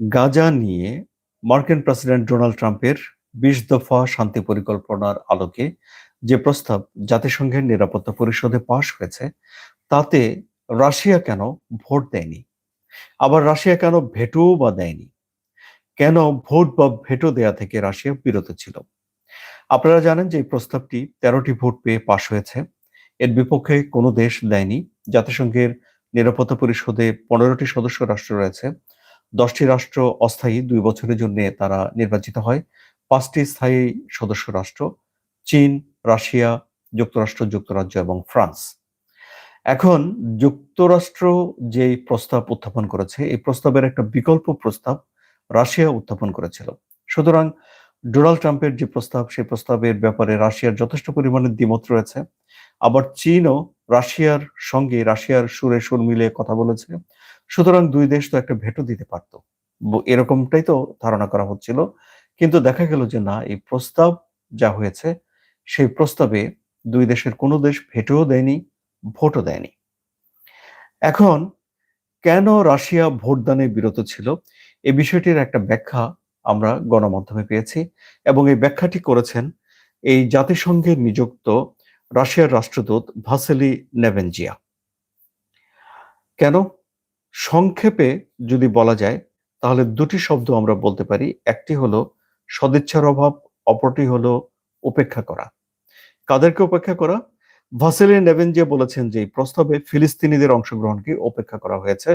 গাজা নিয়ে মার্কিন president Donald ট্রাম্পের বিশ দফা শান্তি পরিকল্পনার আলোকে যে প্রস্তাব জাতিসংঘের নিরাপত্তা পরিষদে পাশ হয়েছে, তাতে রাশিয়া কেন ভোট দেয়নি? আবার রাশিয়া কেন ভেটো বা দেয়নি? কেন ভোট বা ভেটো দেয়া থেকে রাশিয়া বিরত ছিল? আপনারা জানেন যে এই প্রস্তাবটি তেরোটি ভোট পেয়ে পাশ হয়েছে। এর বিপক্ষে কোনো দেশ দেয়নি। জাতিসংঘের নিরাপত্তা পরিষদে পনেরোটি সদস্য রাষ্ট্র রয়েছে। দশটি রাষ্ট্র অস্থায়ী দুই বছরের জন্য তারা নির্বাচিত হয়। পাঁচটি স্থায়ী সদস্য রাষ্ট্র, চীন, রাশিয়া, যুক্তরাষ্ট্র, যুক্তরাজ্য এবং ফ্রান্স। এখন যুক্তরাষ্ট্র যে প্রস্তাব উত্থাপন করেছে, এই প্রস্তাবের একটা বিকল্প প্রস্তাব রাশিয়া উত্থাপন করেছিল। সুতরাং ডোনাল্ড ট্রাম্পের যে প্রস্তাব, সেই প্রস্তাবের ব্যাপারে রাশিয়ার যথেষ্ট পরিমাণে দ্বিমত রয়েছে। আবার চীনও রাশিয়ার সঙ্গে, রাশিয়ার সুরে সুর মিলে কথা বলেছে। সুতরাং দুই দেশ তো একটা ভেটো দিতে পারত। এরকমটাই তো ধারণা করা হচ্ছিল। কিন্তু দেখা গেল যে না, এই প্রস্তাব যা হয়েছে, সেই প্রস্তাবে দুই দেশের কোনো দেশ ভেটোও দেয়নি, ভোটও দেয়নি। এখন কেন রাশিয়া ভোটদানে বিরত ছিল এই বিষয়টির একটা ব্যাখ্যা আমরা গণমাধ্যমে পেয়েছি এবং এই ব্যাখ্যাটি করেছেন এই জাতিসংঘের নিযুক্ত রাশিয়ার রাষ্ট্রদূত ভাসেলি নেভেনজিয়া। কেন? সংক্ষেপে যদি বলা যায়, তাহলে দুটি শব্দ আমরা বলতে পারি। একটি হলো সদিচ্ছার অভাব, অপরটি হলো উপেক্ষা করা। কাদেরকে উপেক্ষা করা? ভাসেলি নেভেনজিয়া বলেছেন যে, এই প্রস্তাবে ফিলিস্তিনিদের অংশগ্রহণকে উপেক্ষা করা হয়েছে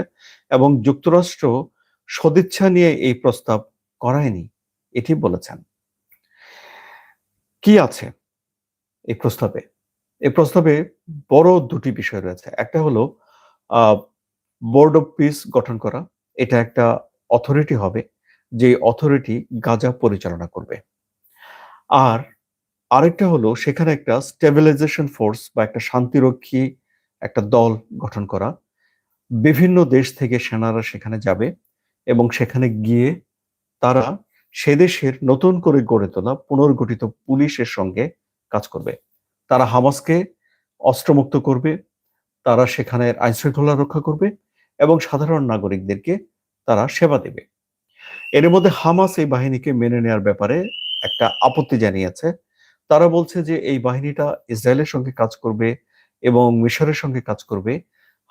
এবং যুক্তরাষ্ট্র সদিচ্ছা নিয়ে এই প্রস্তাব করায়নি। এটি বলেছেন। কি আছে এই প্রস্তাবে? এই প্রস্তাবে বড় দুটি বিষয় রয়েছে। একটা হলো বোর্ড অফ পিস গঠন করা, এটা একটা অথরিটি হবে, যে অথরিটি গাজা পরিচালনা করবে। আর আরেকটা হলো, সেখানে একটা স্টেবিলাইজেশন ফোর্স বা একটা শান্তিরক্ষী একটা দল গঠন করা। বিভিন্ন দেশ থেকে সেনারা সেখানে যাবে এবং সেখানে গিয়ে তারা সে দেশের নতুন করে গড়ে তোলা পুনর্গঠিত পুলিশের সঙ্গে কাজ করবে। তারা হামাসকে অস্ত্রমুক্ত করবে তারা সেখানে আইন শৃঙ্খলা রক্ষা করবে এবং সাধারণ নাগরিকদেরকে তারা সেবা দেবে। এর মধ্যে হামাস এই বাহিনীকে মেনে নেওয়ার ব্যাপারে একটা আপত্তি জানিয়েছে। তারা বলছে যে এই বাহিনীটা ইসরায়েলের সঙ্গে কাজ করবে এবং মিশরের সঙ্গে কাজ করবে।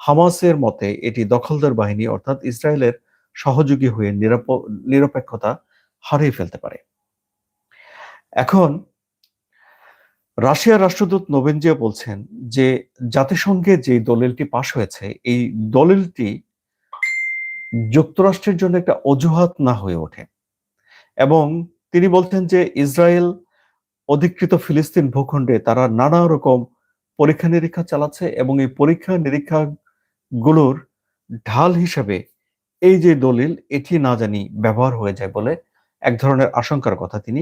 হামাসের মতে এটি দখলদার বাহিনী অর্থাৎ ইসরায়েলের সহযোগী হয়ে নিরপেক্ষতা হারিয়ে ফেলতে পারে। এখন রাশিয়ার রাষ্ট্রদূত নোবেনজিয়া বলছেন যে জাতিসংঘে যে দলিলটি পাশ হয়েছে, এই দলিলটি যুক্তরাষ্ট্রের জন্য একটা অজুহাত না হয়ে ওঠে। এবং তিনি বলতেন যে ইসরায়েল অধিকৃত ফিলিস্তিন ভূখণ্ডে তারা নানা রকম পরীক্ষা নিরীক্ষা চালাচ্ছে এবং এই পরীক্ষা নিরীক্ষা গুলোর ঢাল হিসেবে এই যে দলিল, এটি না জানি ব্যবহার হয়ে যায় বলে এক ধরনের আশঙ্কার কথা তিনি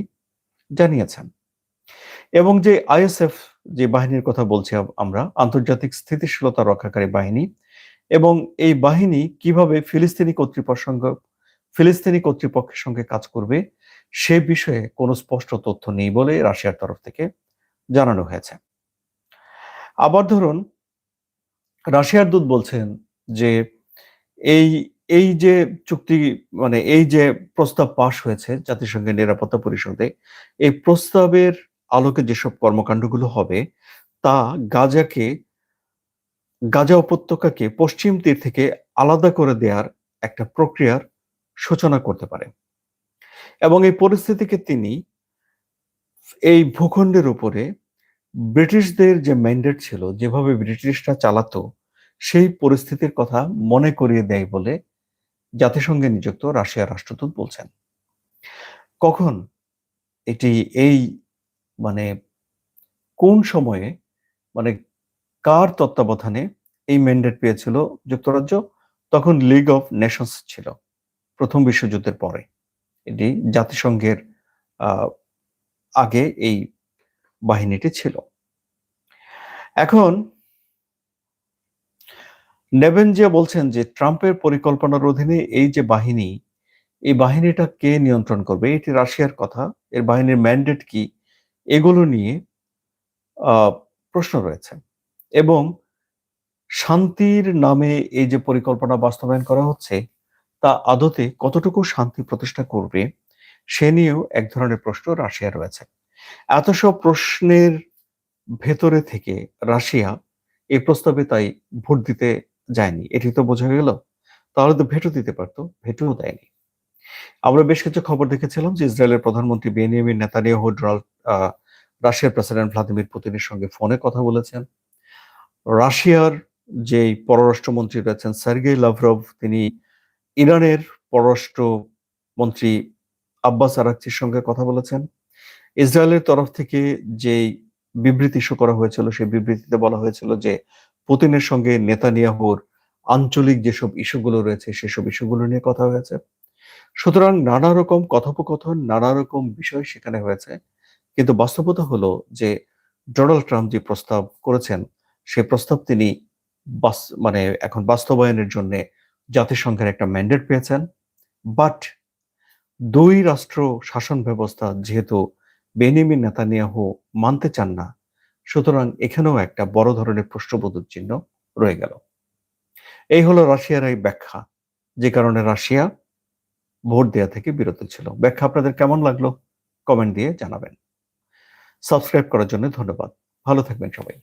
জানিয়েছেন। এবং যে আইএসএফ যে বাহিনীর কথা বলছি আমরা, আন্তর্জাতিক স্থিতিশীলতা রক্ষাকারী বাহিনী এবং এই বাহিনী কীভাবে ফিলিস্তিনি কর্তৃপক্ষ, ফিলিস্তিনি কর্তৃপক্ষের সঙ্গে কাজ করবে, সে বিষয়ে কোনো স্পষ্ট তথ্য নেই বলে রাশিয়ার তরফ থেকে জানানো হয়েছে। আবার ধরুন, রাশিয়ার দূত বলছেন যে এই এই যে চুক্তি মানে এই যে প্রস্তাব পাশ হয়েছে জাতিসংঘের নিরাপত্তা পরিষদে, এই প্রস্তাবের আলোকে যেসব কর্মকাণ্ডগুলো হবে, তা গাজাকে, গাজা উপত্যকাকে পশ্চিম তীর থেকে আলাদা করে দেওয়ার একটা প্রক্রিয়ার সূচনা করতে পারে। এবং এই পরিস্থিতিকে তিনি এই ভূখণ্ডের উপরে ব্রিটিশদের যে ম্যান্ডেট ছিল, যেভাবে ব্রিটিশরা চালাতো, সেই পরিস্থিতির কথা মনে করিয়ে দেয় বলে জাতিসংঘে নিযুক্ত রাশিয়ার রাষ্ট্রদূত বলছেন। কখন এটি এই মানে কোন সময়ে মানে কার তত্ত্বাবধানে এই ম্যান্ডেট পেয়েছিল যুক্তরাজ্য? তখন লিগ অফ নেশনস ছিল, প্রথম বিশ্বযুদ্ধের পরে। এটি জাতিসংঘের আগে এই বাহিনীটি ছিল। এখন নেভেনজিয়া বলছেন যে ট্রাম্পের পরিকল্পনার অধীনে এই যে বাহিনী, এই বাহিনীটা কে নিয়ন্ত্রণ করবে? এটি রাশিয়ার কথা। এর বাহিনীর ম্যান্ডেট কি? এগুলো নিয়ে প্রশ্ন রয়েছে। এবং শান্তির নামে এই যে পরিকল্পনা বাস্তবায়ন করা হচ্ছে, তা আদতে কতটুকু শান্তি প্রতিষ্ঠা করবে, সে নিয়েও এক ধরনের প্রশ্ন রাশিয়া রয়েছে। এত সব প্রশ্নের ভেতরে থেকে রাশিয়া এই প্রস্তাবে তাই ভোট দিতে যায়নি, এটি তো বোঝা গেল। তাহলে তো ভেটো দিতে পারতো, ভেটোও দেয়নি। আমরা বেশ কিছু খবর দেখেছিলাম যে ইসরায়েলের প্রধানমন্ত্রী বেনিয়ামিন নেতানিয়াহু, ডোনাল্ড রাশিয়ার প্রেসিডেন্ট ভ্লাদিমির পুতিনের সঙ্গে ফোনে কথা বলেছেন। রাশিয়ার যে পররাষ্ট্রমন্ত্রী রয়েছেন সার্গেই লাভরভ, তিনি ইরানের পররাষ্ট্র মন্ত্রী আব্বাস আরাকচির সঙ্গে কথা বলেছেন। ইসরায়েলের তরফ থেকে যেই বিবৃতি ইস্যু করা হয়েছিল, সেই বিবৃতিতে বলা হয়েছিল যে পুতিনের সঙ্গে নেতানিয়াহুর আঞ্চলিক যেসব ইস্যুগুলো রয়েছে, সেসব ইস্যুগুলো নিয়ে কথা হয়েছে। সুতরাং নানা রকম কথোপকথন, নানা রকম বিষয় সেখানে হয়েছে। কিন্তু বাস্তবতা হলো যে ডোনাল্ড ট্রাম্প যে প্রস্তাব করেছেন সেই প্রস্তাব তিনি মানে এখন বাস্তবায়নের জন্য জাতিসংঘের একটা ম্যান্ডেট পেয়েছেন। বাট দুই রাষ্ট্র শাসন ব্যবস্থা যেহেতু বেনিমিন নেতানিয়াহু মানতে চান না, সুতরাং এখানেও একটা বড় ধরনের প্রশ্নবোধক চিহ্ন রয়ে গেল। এই হলো রাশিয়ার এই ব্যাখ্যা, যে কারণে রাশিয়া ভোট দেওয়া থেকে বিরত ছিল। ব্যাখ্যা আপনাদের কেমন লাগল? কমেন্ট দিয়ে জানাবেন। সাবস্ক্রাইব করার জন্য ধন্যবাদ। ভালো থাকবেন সবাই।